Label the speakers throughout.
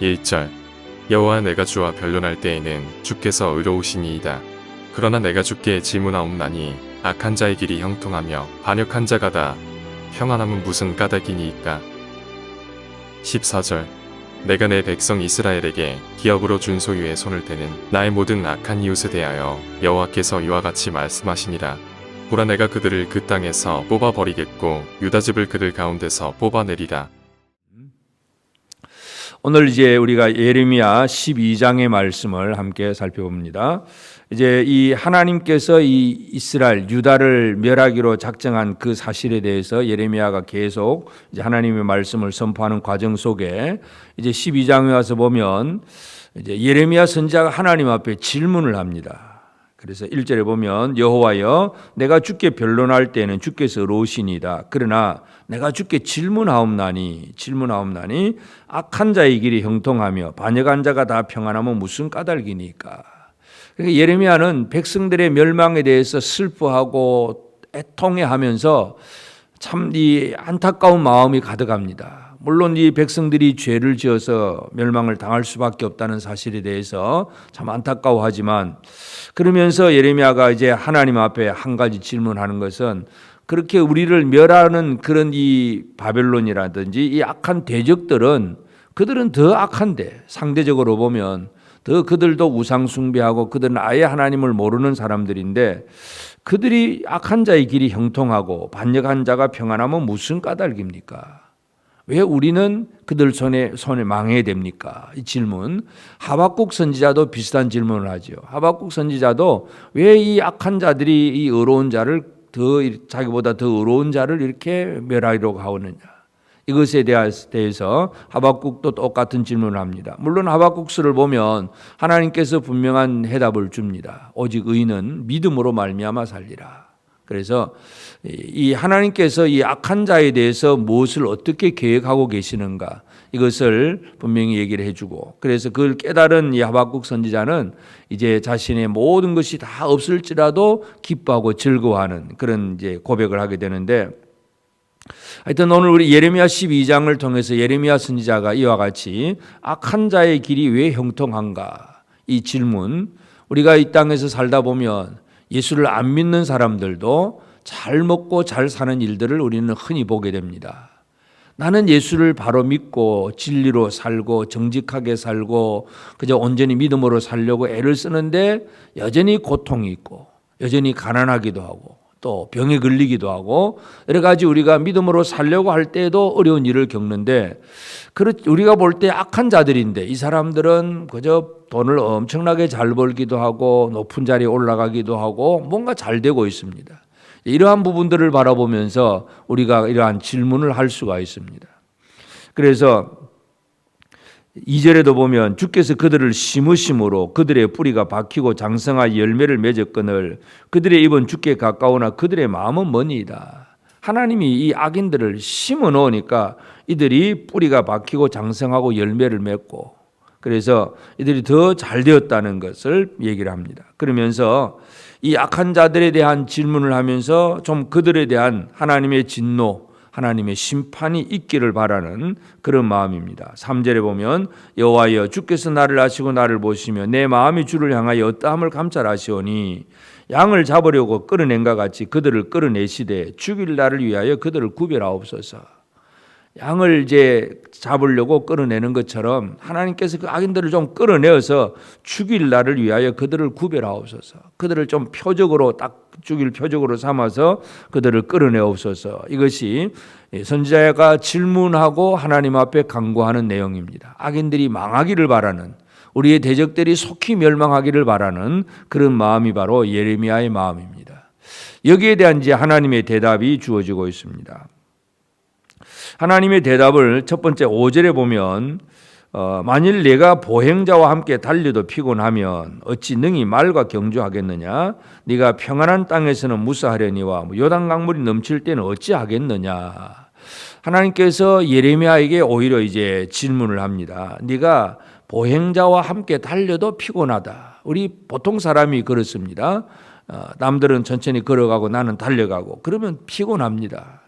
Speaker 1: 1절 여호와 내가 주와 변론할 때에는 주께서 의로우시니이다. 그러나 내가 주께 질문하옵나니 악한 자의 길이 형통하며 반역한 자가 다 평안함은 무슨 까닭이니이까. 14절 내가 내 백성 이스라엘에게 기업으로 준 소유의 손을 대는 나의 모든 악한 이웃에 대하여 여호와께서 이와 같이 말씀하시니라. 보라 내가 그들을 그 땅에서 뽑아 버리겠고 유다 집을 그들 가운데서 뽑아내리라.
Speaker 2: 오늘 이제 우리가 예레미야 12장의 말씀을 함께 살펴봅니다. 이제 이 하나님께서 이 이스라엘 유다를 멸하기로 작정한 그 사실에 대해서 예레미야가 계속 이제 하나님의 말씀을 선포하는 과정 속에 이제 12장에 와서 보면 이제 예레미야 선지자가 하나님 앞에 질문을 합니다. 그래서 1절에 보면 여호와여 내가 주께 변론할 때는 주께서 의로우시니다 그러나 내가 주께 질문하옵나니 질문하옵나니 악한 자의 길이 형통하며 반역한 자가 다 평안하면 무슨 까닭이니까 그러니까 예레미야는 백성들의 멸망에 대해서 슬퍼하고 애통해하면서 참 이 안타까운 마음이 가득합니다. 물론 이 백성들이 죄를 지어서 멸망을 당할 수밖에 없다는 사실에 대해서 참 안타까워하지만 그러면서 예레미야가 이제 하나님 앞에 한 가지 질문하는 것은 그렇게 우리를 멸하는 그런 이 바벨론이라든지 이 악한 대적들은 그들은 더 악한데 상대적으로 보면 더 그들도 우상 숭배하고 그들은 아예 하나님을 모르는 사람들인데 그들이 악한 자의 길이 형통하고 반역한 자가 평안하면 무슨 까닭입니까? 왜 우리는 그들 손에 손에 망해야 됩니까? 이 질문. 하박국 선지자도 비슷한 질문을 하죠. 하박국 선지자도 왜 이 악한 자들이 이 의로운 자를 더 자기보다 더 의로운 자를 이렇게 멸하려고 하느냐? 이것에 대해서 하박국도 똑같은 질문을 합니다. 물론 하박국서를 보면 하나님께서 분명한 해답을 줍니다. 오직 의인은 믿음으로 말미암아 살리라. 그래서 이 하나님께서 이 악한 자에 대해서 무엇을 어떻게 계획하고 계시는가 이것을 분명히 얘기를 해주고 그래서 그걸 깨달은 이 하박국 선지자는 이제 자신의 모든 것이 다 없을지라도 기뻐하고 즐거워하는 그런 이제 고백을 하게 되는데 하여튼 오늘 우리 예레미야 12장을 통해서 예레미야 선지자가 이와 같이 악한 자의 길이 왜 형통한가 이 질문 우리가 이 땅에서 살다 보면 예수를 안 믿는 사람들도 잘 먹고 잘 사는 일들을 우리는 흔히 보게 됩니다. 나는 예수를 바로 믿고 진리로 살고 정직하게 살고 그저 온전히 믿음으로 살려고 애를 쓰는데 여전히 고통이 있고 여전히 가난하기도 하고 또 병에 걸리기도 하고 여러 가지 우리가 믿음으로 살려고 할 때에도 어려운 일을 겪는데 그렇 우리가 볼 때 악한 자들인데 이 사람들은 그저 돈을 엄청나게 잘 벌기도 하고 높은 자리에 올라가기도 하고 뭔가 잘 되고 있습니다. 이러한 부분들을 바라보면서 우리가 이러한 질문을 할 수가 있습니다. 그래서 2절에도 보면 주께서 그들을 심으심으로 그들의 뿌리가 박히고 장성하 열매를 맺었거늘 그들의 입은 주께 가까우나 그들의 마음은 머니이다. 하나님이 이 악인들을 심어 놓으니까 이들이 뿌리가 박히고 장성하고 열매를 맺고 그래서 이들이 더 잘 되었다는 것을 얘기를 합니다. 그러면서 이 악한 자들에 대한 질문을 하면서 좀 그들에 대한 하나님의 진노, 하나님의 심판이 있기를 바라는 그런 마음입니다. 3절에 보면 여호와여 주께서 나를 아시고 나를 보시며 내 마음이 주를 향하여 어떠함을 감찰하시오니 양을 잡으려고 끌어낸가 같이 그들을 끌어내시되 죽일 날을 위하여 그들을 구별하옵소서. 양을 이제 잡으려고 끌어내는 것처럼 하나님께서 그 악인들을 좀 끌어내어서 죽일 날을 위하여 그들을 구별하옵소서. 그들을 좀 표적으로 딱 죽일 표적으로 삼아서 그들을 끌어내옵소서. 이것이 선지자가 질문하고 하나님 앞에 강구하는 내용입니다. 악인들이 망하기를 바라는 우리의 대적들이 속히 멸망하기를 바라는 그런 마음이 바로 예레미야의 마음입니다. 여기에 대한 이제 하나님의 대답이 주어지고 있습니다. 하나님의 대답을 첫 번째 5절에 보면 어, 만일 내가 보행자와 함께 달려도 피곤하면 어찌 능히 말과 경주하겠느냐 네가 평안한 땅에서는 무사하려니와 뭐 요단 강물이 넘칠 때는 어찌 하겠느냐 하나님께서 예레미야에게 오히려 이제 질문을 합니다. 네가 보행자와 함께 달려도 피곤하다. 우리 보통 사람이 그렇습니다. 어, 남들은 천천히 걸어가고 나는 달려가고 그러면 피곤합니다.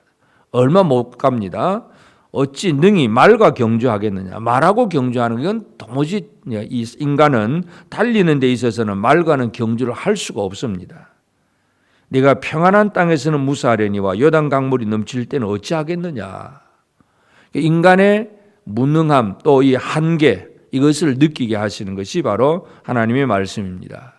Speaker 2: 얼마 못 갑니다. 어찌 능히 말과 경주하겠느냐? 말하고 경주하는 건 도무지 이 인간은 달리는 데 있어서는 말과는 경주를 할 수가 없습니다. 네가 평안한 땅에서는 무사하려니와 요단 강물이 넘칠 때는 어찌하겠느냐? 인간의 무능함 또 이 한계 이것을 느끼게 하시는 것이 바로 하나님의 말씀입니다.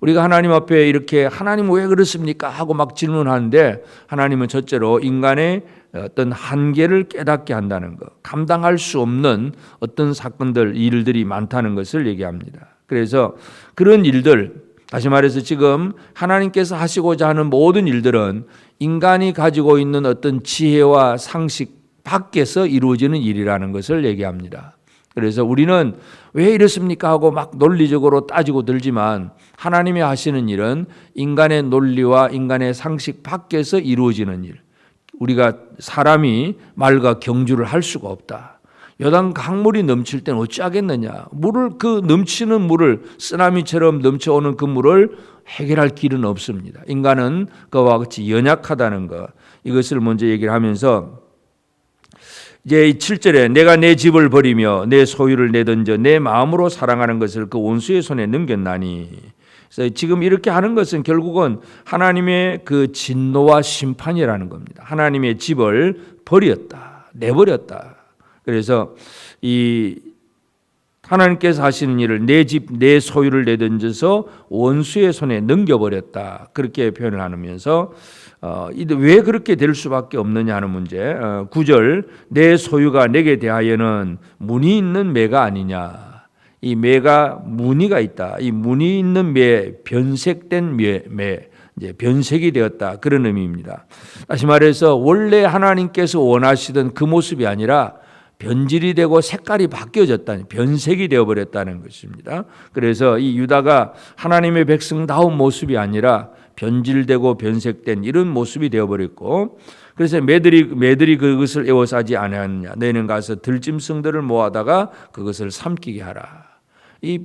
Speaker 2: 우리가 하나님 앞에 이렇게 하나님 왜 그렇습니까 하고 막 질문하는데 하나님은 첫째로 인간의 어떤 한계를 깨닫게 한다는 것, 감당할 수 없는 어떤 사건들, 일들이 많다는 것을 얘기합니다. 그래서 그런 일들, 다시 말해서 지금 하나님께서 하시고자 하는 모든 일들은 인간이 가지고 있는 어떤 지혜와 상식 밖에서 이루어지는 일이라는 것을 얘기합니다. 그래서 우리는 왜 이렇습니까 하고 막 논리적으로 따지고 들지만 하나님이 하시는 일은 인간의 논리와 인간의 상식 밖에서 이루어지는 일. 우리가 사람이 말과 경주를 할 수가 없다. 여당 강물이 넘칠 때는 어찌하겠느냐. 물을 그 넘치는 물을 쓰나미처럼 넘쳐오는 그 물을 해결할 길은 없습니다. 인간은 그와 같이 연약하다는 것. 이것을 먼저 얘기를 하면서 이제 7절에 내가 내 집을 버리며 내 소유를 내던져 내 마음으로 사랑하는 것을 그 원수의 손에 넘겼나니 그래서 지금 이렇게 하는 것은 결국은 하나님의 그 진노와 심판이라는 겁니다. 하나님의 집을 버렸다. 내버렸다. 그래서 이 하나님께서 하시는 일을 내 집, 내 소유를 내던져서 원수의 손에 넘겨버렸다. 그렇게 표현을 하면서 어, 왜 그렇게 될 수밖에 없느냐 하는 문제. 어, 9절 내 소유가 내게 대하여는 문이 있는 매가 아니냐. 이 매가 무늬가 있다. 이 무늬 있는 매, 변색된 매, 매 이제 변색이 되었다. 그런 의미입니다. 다시 말해서 원래 하나님께서 원하시던 그 모습이 아니라 변질이 되고 색깔이 바뀌어졌다니 변색이 되어 버렸다는 것입니다. 그래서 이 유다가 하나님의 백성다운 모습이 아니라 변질되고 변색된 이런 모습이 되어 버렸고 그래서 매들이 매들이 그것을 애워싸지 아니하느냐 너희는 가서 들짐승들을 모아다가 그것을 삼키게 하라. 이,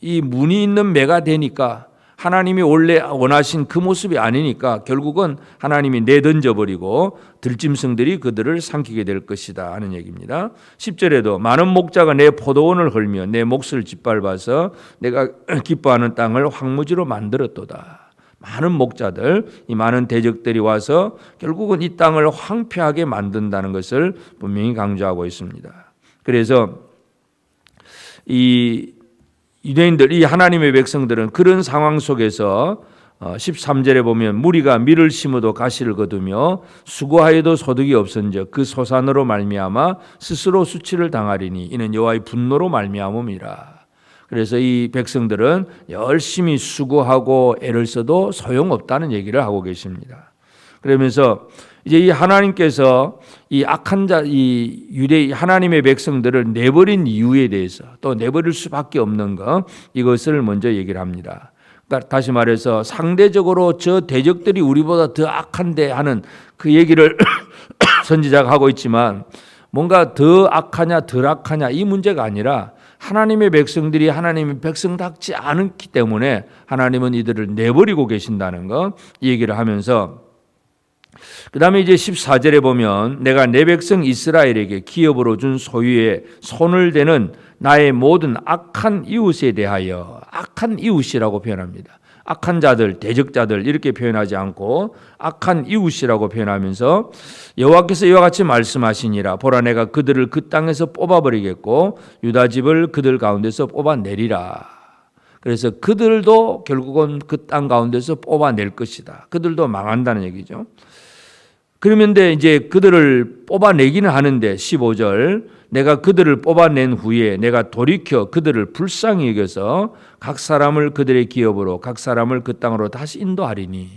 Speaker 2: 이 문이 있는 매가 되니까 하나님이 원래 원하신 그 모습이 아니니까 결국은 하나님이 내던져 버리고 들짐승들이 그들을 삼키게 될 것이다 하는 얘기입니다. 10절에도 많은 목자가 내 포도원을 헐며 내 몫을 짓밟아서 내가 기뻐하는 땅을 황무지로 만들었도다. 많은 목자들, 이 많은 대적들이 와서 결국은 이 땅을 황폐하게 만든다는 것을 분명히 강조하고 있습니다. 그래서 이 유대인들, 이 하나님의 백성들은 그런 상황 속에서 13절에 보면 무리가 밀을 심어도 가시를 거두며 수고하여도 소득이 없은즉 그 소산으로 말미암아 스스로 수치를 당하리니 이는 여호와의 분노로 말미암음이라. 그래서 이 백성들은 열심히 수고하고 애를 써도 소용없다는 얘기를 하고 계십니다. 그러면서 이제 이 하나님께서 이 악한 자, 이 유대 하나님의 백성들을 내버린 이유에 대해서 또 내버릴 수밖에 없는 것 이것을 먼저 얘기를 합니다. 그러니까 다시 말해서 상대적으로 저 대적들이 우리보다 더 악한데 하는 그 얘기를 선지자가 하고 있지만 뭔가 더 악하냐 덜 악하냐 이 문제가 아니라 하나님의 백성들이 하나님의 백성답지 않기 때문에 하나님은 이들을 내버리고 계신다는 것 얘기를 하면서 그 다음에 이제 14절에 보면 내가 내 백성 이스라엘에게 기업으로 준 소유에 손을 대는 나의 모든 악한 이웃에 대하여 악한 이웃이라고 표현합니다. 악한 자들, 대적자들 이렇게 표현하지 않고 악한 이웃이라고 표현하면서 여호와께서 이와 같이 말씀하시니라 보라 내가 그들을 그 땅에서 뽑아버리겠고 유다 집을 그들 가운데서 뽑아내리라. 그래서 그들도 결국은 그 땅 가운데서 뽑아낼 것이다. 그들도 망한다는 얘기죠. 그러면 이제 그들을 뽑아내기는 하는데 15절 내가 그들을 뽑아낸 후에 내가 돌이켜 그들을 불쌍히 여겨서 각 사람을 그들의 기업으로 각 사람을 그 땅으로 다시 인도하리니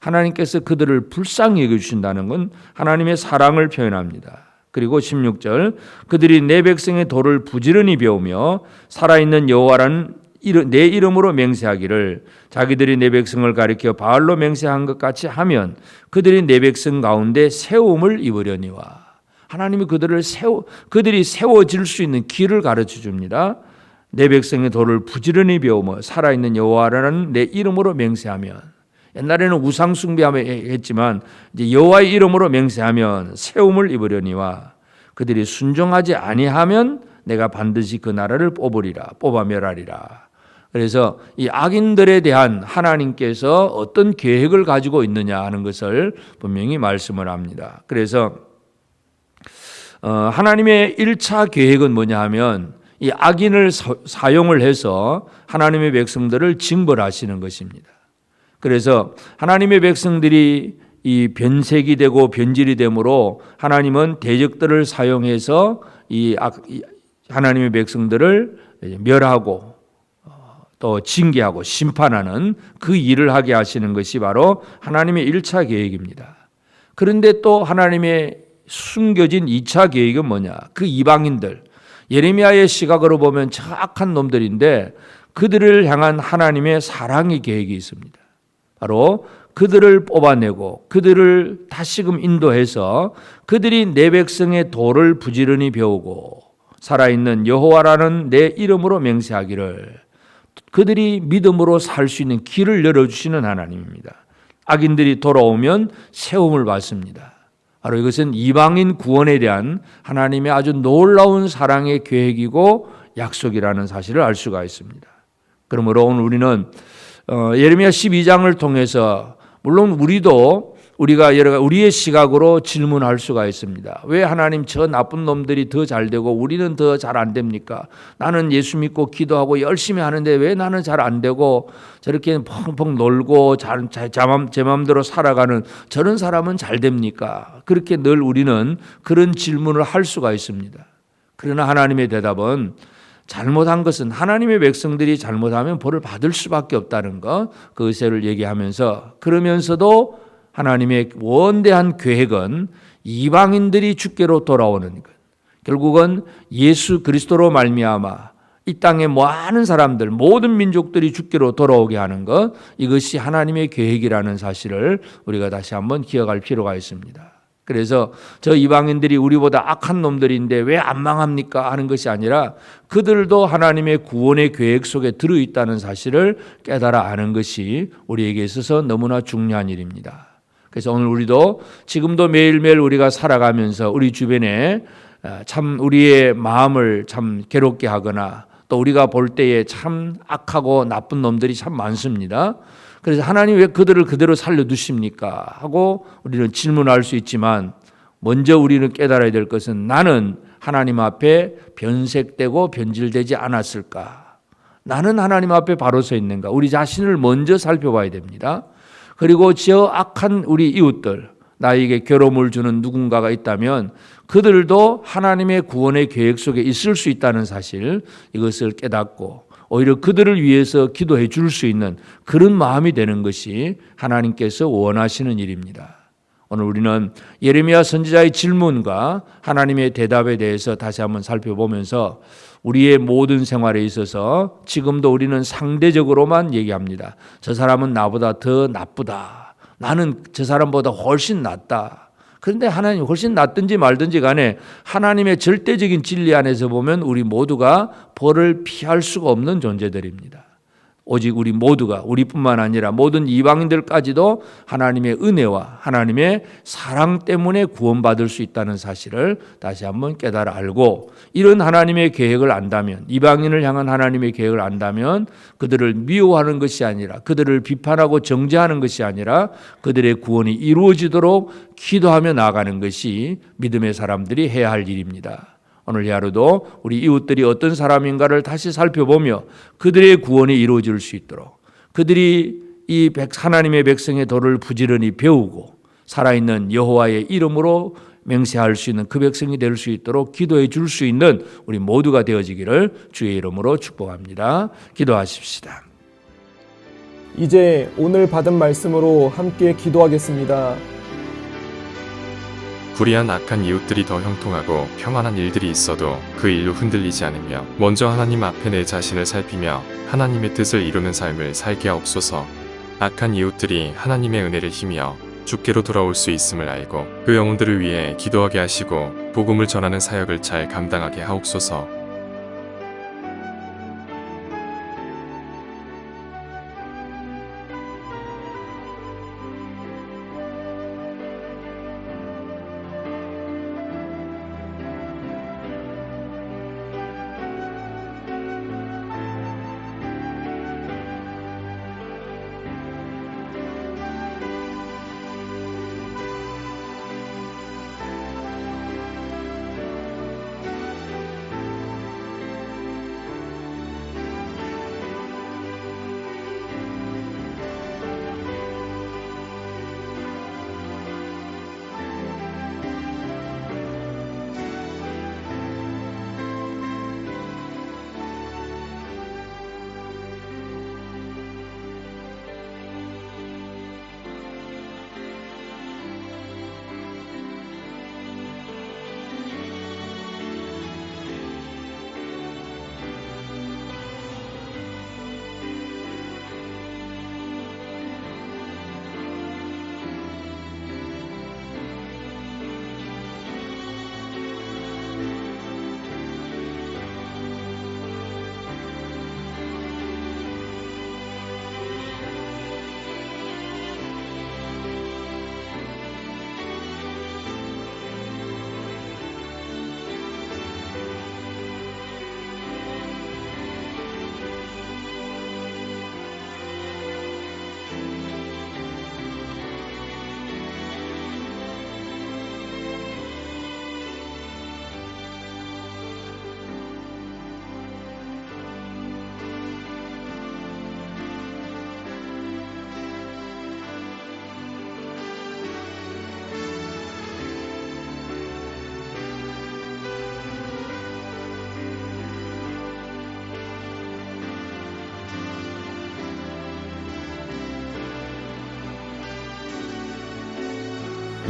Speaker 2: 하나님께서 그들을 불쌍히 여겨 주신다는 건 하나님의 사랑을 표현합니다. 그리고 16절 그들이 내 백성의 도를 부지런히 배우며 살아있는 여호와라는 내 이름으로 맹세하기를 자기들이 내 백성을 가리켜 바알로 맹세한 것 같이 하면 그들이 내 백성 가운데 세움을 입으려니와 하나님이 그들을 세워 그들이 세워질 수 있는 길을 가르쳐 줍니다. 내 백성의 도를 부지런히 배우며 살아있는 여호와라는 내 이름으로 맹세하면 옛날에는 우상 숭배하며 했지만 이제 여호와의 이름으로 맹세하면 세움을 입으려니와 그들이 순종하지 아니하면 내가 반드시 그 나라를 뽑으리라 뽑아 멸하리라. 그래서 이 악인들에 대한 하나님께서 어떤 계획을 가지고 있느냐 하는 것을 분명히 말씀을 합니다. 그래서 어, 하나님의 1차 계획은 뭐냐 하면 이 악인을 사- 사용을 해서 하나님의 백성들을 징벌하시는 것입니다. 그래서 하나님의 백성들이 이 변색이 되고 변질이 되므로 하나님은 대적들을 사용해서 이 악- 이 하나님의 백성들을 멸하고 어, 또 징계하고 심판하는 그 일을 하게 하시는 것이 바로 하나님의 1차 계획입니다. 그런데 또 하나님의 숨겨진 2차 계획은 뭐냐? 그 이방인들. 예레미야의 시각으로 보면 저 악한 놈들인데 그들을 향한 하나님의 사랑의 계획이 있습니다. 바로 그들을 뽑아내고 그들을 다시금 인도해서 그들이 내 백성의 도를 부지런히 배우고 살아있는 여호와라는 내 이름으로 맹세하기를 그들이 믿음으로 살 수 있는 길을 열어주시는 하나님입니다. 악인들이 돌아오면 세움을 받습니다. 바로 이것은 이방인 구원에 대한 하나님의 아주 놀라운 사랑의 계획이고 약속이라는 사실을 알 수가 있습니다. 그러므로 오늘 우리는 어, 예레미야 12장을 통해서 물론 우리도 우리가 여러 우리의 시각으로 질문할 수가 있습니다. 왜 하나님 저 나쁜 놈들이 더 잘 되고 우리는 더 잘 안 됩니까? 나는 예수 믿고 기도하고 열심히 하는데 왜 나는 잘 안 되고 저렇게 펑펑 놀고 잘, 제, 맘- 제 마음대로 살아가는 저런 사람은 잘 됩니까? 그렇게 늘 우리는 그런 질문을 할 수가 있습니다. 그러나 하나님의 대답은 잘못한 것은 하나님의 백성들이 잘못하면 벌을 받을 수밖에 없다는 것, 그 의세를 얘기하면서 그러면서도 하나님의 원대한 계획은 이방인들이 주께로 돌아오는 것. 결국은 예수 그리스도로 말미암아 이 땅의 많은 사람들, 모든 민족들이 주께로 돌아오게 하는 것, 이것이 하나님의 계획이라는 사실을 우리가 다시 한번 기억할 필요가 있습니다. 그래서 저 이방인들이 우리보다 악한 놈들인데 왜 안 망합니까? 하는 것이 아니라 그들도 하나님의 구원의 계획 속에 들어 있다는 사실을 깨달아 아는 것이 우리에게 있어서 너무나 중요한 일입니다. 그래서 오늘 우리도 지금도 매일매일 우리가 살아가면서 우리 주변에 아, 참 우리의 마음을 참 괴롭게 하거나 또 우리가 볼 때에 참 악하고 나쁜 놈들이 참 많습니다. 그래서 하나님 왜 그들을 그대로 살려두십니까? 하고 우리는 질문할 수 있지만 먼저 우리는 깨달아야 될 것은 나는 하나님 앞에 변색되고 변질되지 않았을까? 나는 하나님 앞에 바로 서 있는가? 우리 자신을 먼저 살펴봐야 됩니다. 그리고 저 악한 우리 이웃들, 나에게 괴로움을 주는 누군가가 있다면 그들도 하나님의 구원의 계획 속에 있을 수 있다는 사실 이것을 깨닫고 오히려 그들을 위해서 기도해 줄 수 있는 그런 마음이 되는 것이 하나님께서 원하시는 일입니다. 오늘 우리는 예레미야 선지자의 질문과 하나님의 대답에 대해서 다시 한번 살펴보면서 우리의 모든 생활에 있어서 지금도 우리는 상대적으로만 얘기합니다. 저 사람은 나보다 더 나쁘다. 나는 저 사람보다 훨씬 낫다. 그런데 하나님 훨씬 낫든지 말든지 간에 하나님의 절대적인 진리 안에서 보면 우리 모두가 벌을 피할 수가 없는 존재들입니다. 오직 우리 모두가 우리뿐만 아니라 모든 이방인들까지도 하나님의 은혜와 하나님의 사랑 때문에 구원받을 수 있다는 사실을 다시 한번 깨달아 알고 이런 하나님의 계획을 안다면 이방인을 향한 하나님의 계획을 안다면 그들을 미워하는 것이 아니라 그들을 비판하고 정죄하는 것이 아니라 그들의 구원이 이루어지도록 기도하며 나아가는 것이 믿음의 사람들이 해야 할 일입니다. 오늘 하루도 우리 이웃들이 어떤 사람인가를 다시 살펴보며 그들의 구원이 이루어질 수 있도록 그들이 이 백- 하나님의 백성의 도를 부지런히 배우고 살아있는 여호와의 이름으로 맹세할 수 있는 그 백성이 될 수 있도록 기도해 줄 수 있는 우리 모두가 되어지기를 주의 이름으로 축복합니다. 기도하십시다.
Speaker 3: 이제 오늘 받은 말씀으로 함께 기도하겠습니다.
Speaker 1: 불의한 악한 이웃들이 더 형통하고 평안한 일들이 있어도 그 일로 흔들리지 않으며 먼저 하나님 앞에 내 자신을 살피며 하나님의 뜻을 이루는 삶을 살게 하옵소서. 악한 이웃들이 하나님의 은혜를 힘이어 주께로 돌아올 수 있음을 알고 그 영혼들을 위해 기도하게 하시고 복음을 전하는 사역을 잘 감당하게 하옵소서.